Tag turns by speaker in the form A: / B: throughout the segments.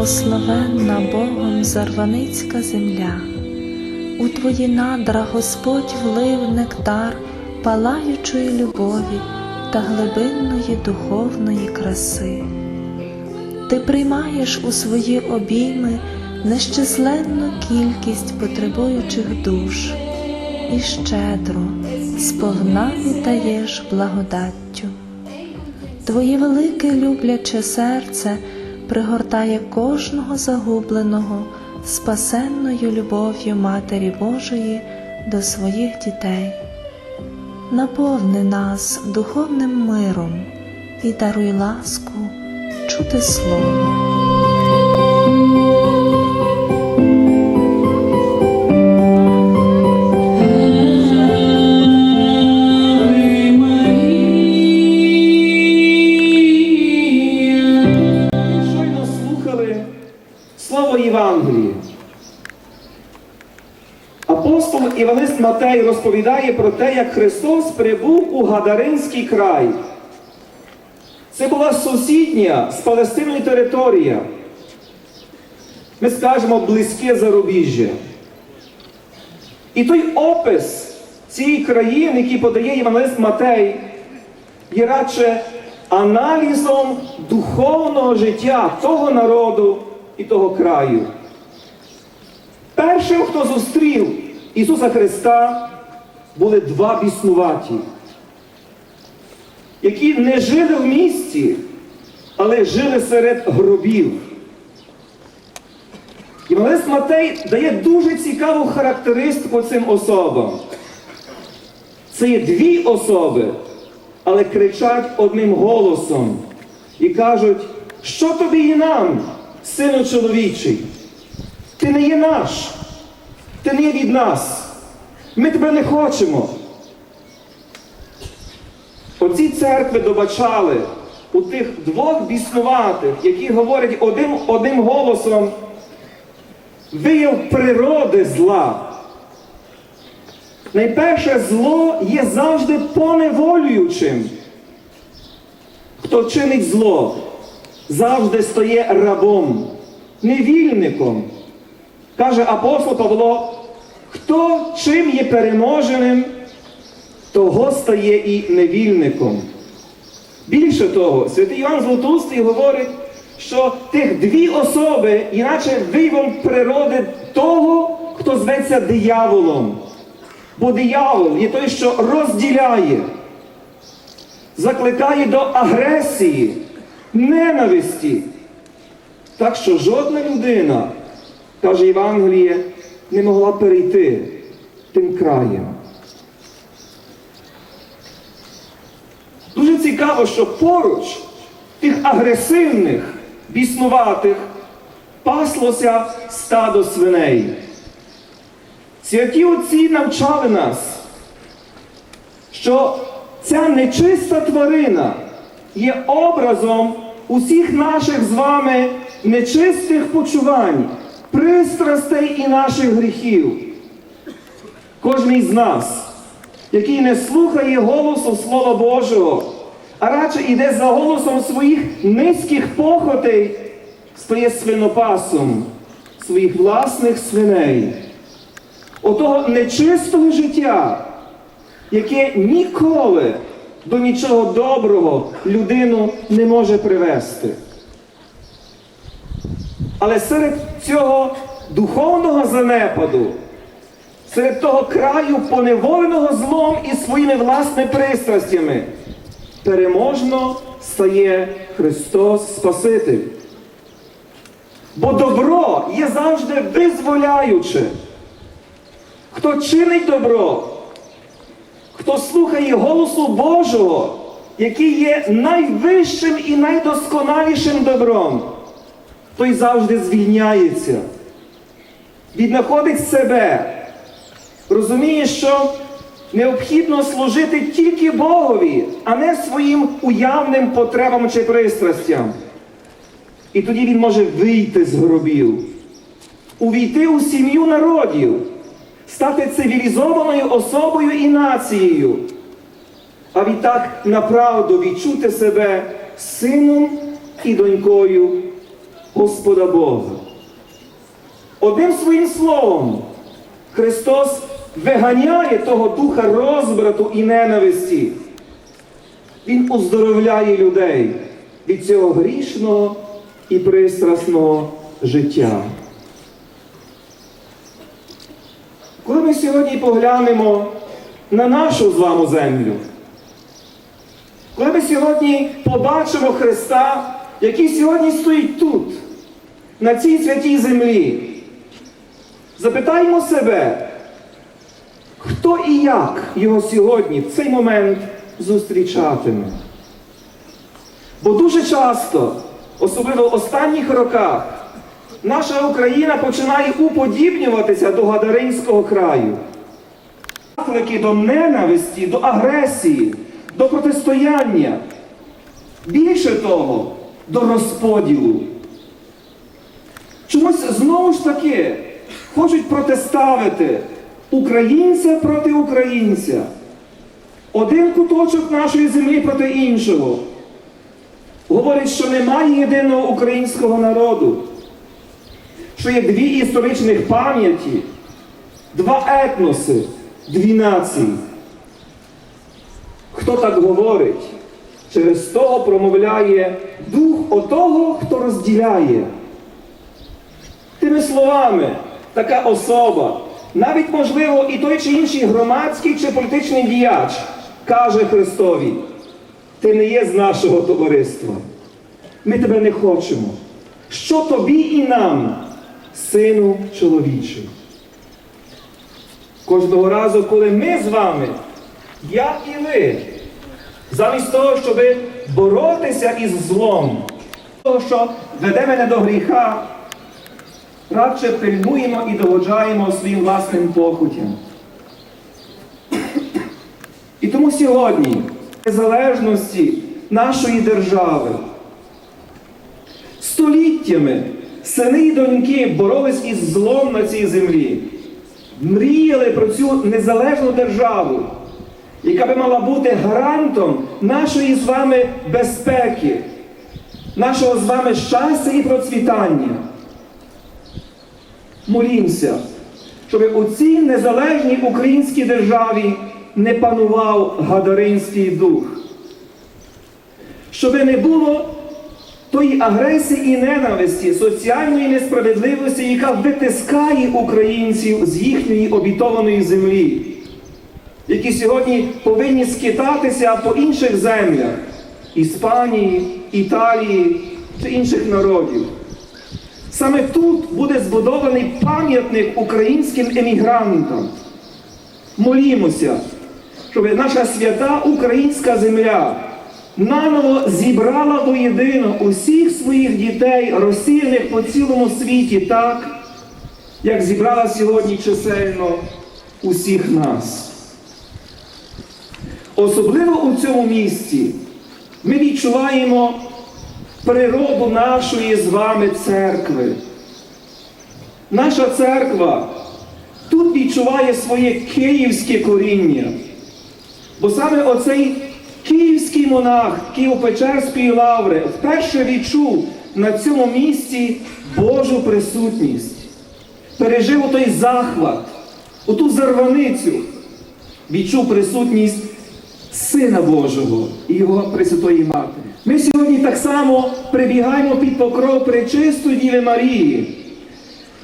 A: благословенна Богом Зарваницька земля. У твої надра Господь влив нектар палаючої любові та глибинної духовної краси. Ти приймаєш у свої обійми нещисленну кількість потребуючих душ і щедро, сповна віддаєш благодаттю. Твоє велике любляче серце пригортає кожного загубленого спасенною любов'ю Матері Божої до своїх дітей. Наповни нас духовним миром і даруй ласку чути слово.
B: Апостол Іванист Матей розповідає про те, як Христос прибув у Гадаринський край. Це була сусідня з Палестиною територія. Ми скажемо близьке зарубіжжя. І той опис цієї країни, який подає Євангелист Матей, є радше аналізом духовного життя того народу і того краю. Першим, хто зустрів Ісуса Христа, були два біснуваті, які не жили в місті, але жили серед гробів. Євангелист Матей дає дуже цікаву характеристику цим особам. Це є дві особи, але кричать одним голосом і кажуть, що тобі і нам, сину чоловічий? Ти не є наш, ти не є від нас. Ми тебе не хочемо. Оці церкви добачали у тих двох біснуватих, які говорять одним, одним голосом, вияв природи зла. Найперше зло є завжди поневолюючим. Хто чинить зло, завжди стає рабом, невільником. Каже апостол Павло, хто чим є переможеним, того стає і невільником. Більше того, святий Іван Златоустий говорить, що тих дві особи, іначе виявом природи того, хто зветься дияволом. Бо диявол є той, що розділяє, закликає до агресії, ненависті. Так що жодна людина, каже Євангеліє, не могла перейти тим краєм. Дуже цікаво, що поруч тих агресивних, біснуватих паслося стадо свиней. Святі отці навчали нас, що ця нечиста тварина є образом усіх наших з вами нечистих почувань, пристрастей і наших гріхів. Кожен із нас, який не слухає голосу Слова Божого, а радше йде за голосом своїх низьких похотей, стає свинопасом своїх власних свиней отого нечистого життя, яке ніколи до нічого доброго людину не може привести. Але серед цього духовного занепаду, серед того краю поневоленого злом і своїми власними пристрастями, переможно стає Христос Спаситель. Бо добро є завжди визволяюче. Хто чинить добро, хто слухає голосу Божого, який є найвищим і найдосконалішим добром, той завжди звільняється, віднаходить себе, розуміє, що необхідно служити тільки Богові, а не своїм уявним потребам чи пристрастям. І тоді він може вийти з гробів, увійти у сім'ю народів стати цивілізованою особою і нацією, а відтак направду відчути себе сином і донькою Господа Бога. Одним своїм словом, Христос виганяє того духа розбрату і ненависті. Він оздоровляє людей від цього грішного і пристрасного життя. Коли ми сьогодні поглянемо на нашу з вами землю, коли ми сьогодні побачимо Христа, який сьогодні стоїть тут, на цій святій землі, запитаємо себе, хто і як його сьогодні в цей момент зустрічатиме. Бо дуже часто, особливо в останніх роках, наша Україна починає уподібнюватися до Гадаринського краю. Заклики до ненависті, до агресії, до протистояння. Більше того, до розподілу. Чомусь знову ж таки хочуть протиставити українця проти українця. Один куточок нашої землі проти іншого. Говорять, що немає єдиного українського народу, що є дві історичних пам'яті, два етноси, дві нації. Хто так говорить, через того промовляє дух отого, хто розділяє. Тими словами, така особа, навіть, можливо, і той чи інший громадський чи політичний діяч, каже Христові, ти не є з нашого товариства. Ми тебе не хочемо. Що тобі і нам, сину чоловічий? Кожного разу, коли ми з вами, я і ви, замість того, щоб боротися із злом, того, що веде мене до гріха, радше пильнуємо і догоджаємо своїм власним похотям. І тому сьогодні, незалежності нашої держави, століттями сини і доньки боролись із злом на цій землі, мріяли про цю незалежну державу, яка би мала бути гарантом нашої з вами безпеки, нашого з вами щастя і процвітання. Молімося, щоб у цій незалежній українській державі не панував гадаринський дух, щоб не було тої агресії і ненависті, соціальної несправедливості, яка витискає українців з їхньої обітованої землі, які сьогодні повинні скитатися по інших землях Іспанії, Італії чи інших народів. Саме тут буде збудований пам'ятник українським емігрантам. Молімося, щоб наша свята українська земля наново зібрала воєдино усіх своїх дітей, розсіяних по цілому світі, так, як зібрала сьогодні чисельно усіх нас. Особливо у цьому місці ми відчуваємо природу нашої з вами церкви. Наша церква тут відчуває своє київське коріння. Бо саме оцей київський монах Києво-Печерської лаври вперше відчув на цьому місці Божу присутність. Пережив той захват, оту зарваницю, відчув присутність Сина Божого і Його Пресвятої Матері. Ми сьогодні так само прибігаємо під покров Пречистої Діви Марії,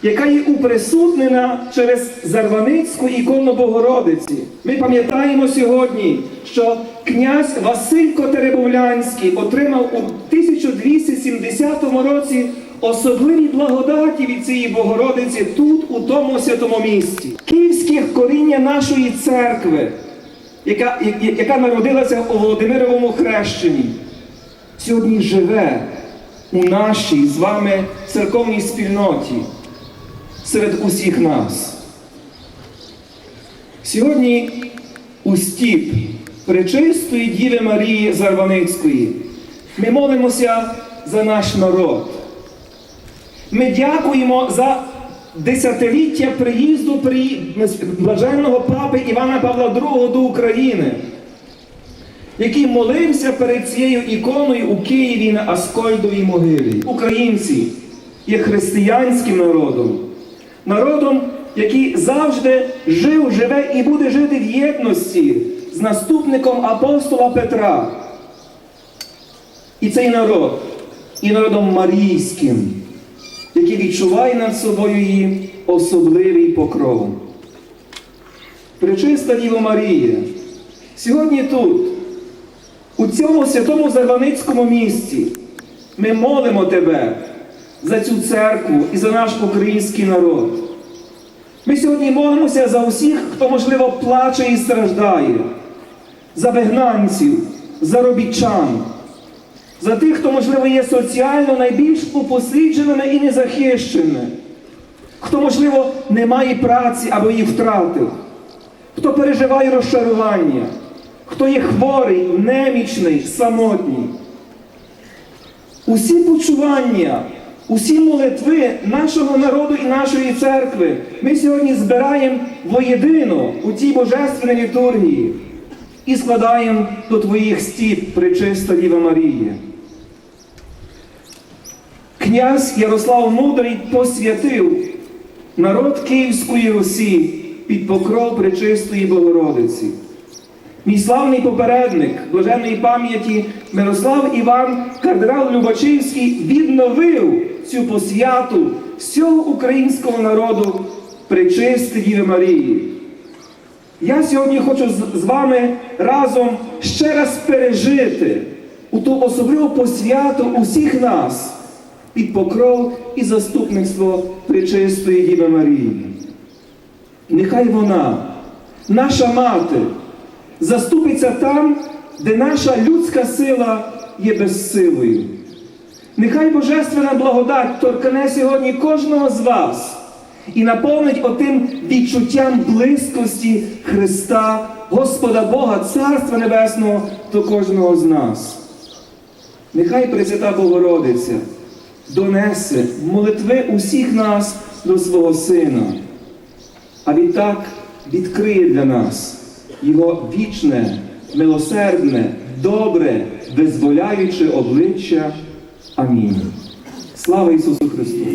B: яка є уприсутнена через Зарваницьку ікону Богородиці. Ми пам'ятаємо сьогодні, що князь Василько Теребовлянський отримав у 1270 році особливі благодаті від цієї Богородиці тут, у тому святому місці. Київське коріння нашої церкви яка, яка народилася у Володимировому хрещенні, сьогодні живе у нашій з вами церковній спільноті серед усіх нас. Сьогодні у стіп Пречистої Діви Марії Зарваницької ми молимося за наш народ. Ми дякуємо за десятиліття приїзду блаженного папи Івана Павла II до України, який молився перед цією іконою у Києві на Аскольдовій могилі. Українці, є християнським народом, народом, який завжди жив, живе і буде жити в єдності з наступником апостола Петра. І цей народ і народом Марійським, який відчуває над собою її особливий покров. Пречиста Діво Марія, сьогодні тут, у цьому святому Зарваницькому місті, ми молимо Тебе за цю церкву і за наш український народ. Ми сьогодні молимося за усіх, хто, можливо, плаче і страждає, за вигнанців, за робітчан, за тих, хто, можливо, є соціально найбільш упослідженими і незахищеними, хто, можливо, не має праці або її втратив, хто переживає розчарування, хто є хворий, немічний, самотній. Усі почування, усі молитви нашого народу і нашої церкви ми сьогодні збираємо воєдино у тій божественній літургії і складаємо до Твоїх стіп, пречиста Діва Марія. Князь Ярослав Мудрий посвятив народ Київської Русі під покров Пречистої Богородиці. Мій славний попередник блаженної пам'яті Мирослав Іван кардинал Любачівський відновив цю посвяту всього українського народу Пречисти Діви Марії. Я сьогодні хочу з вами разом ще раз пережити у ту особливу посвяту усіх нас під покров і заступництво Пречистої Діви Марії. Нехай вона, наша мати, заступиться там, де наша людська сила є безсилою. Нехай Божественна благодать торкне сьогодні кожного з вас і наповнить отим відчуттям близькості Христа, Господа Бога, Царства Небесного до кожного з нас. Нехай Пресвята Богородиця донесе молитви усіх нас до свого Сина, а відтак відкриє для нас Його вічне, милосердне, добре, визволяюче обличчя. Амінь. Слава Ісусу Христу!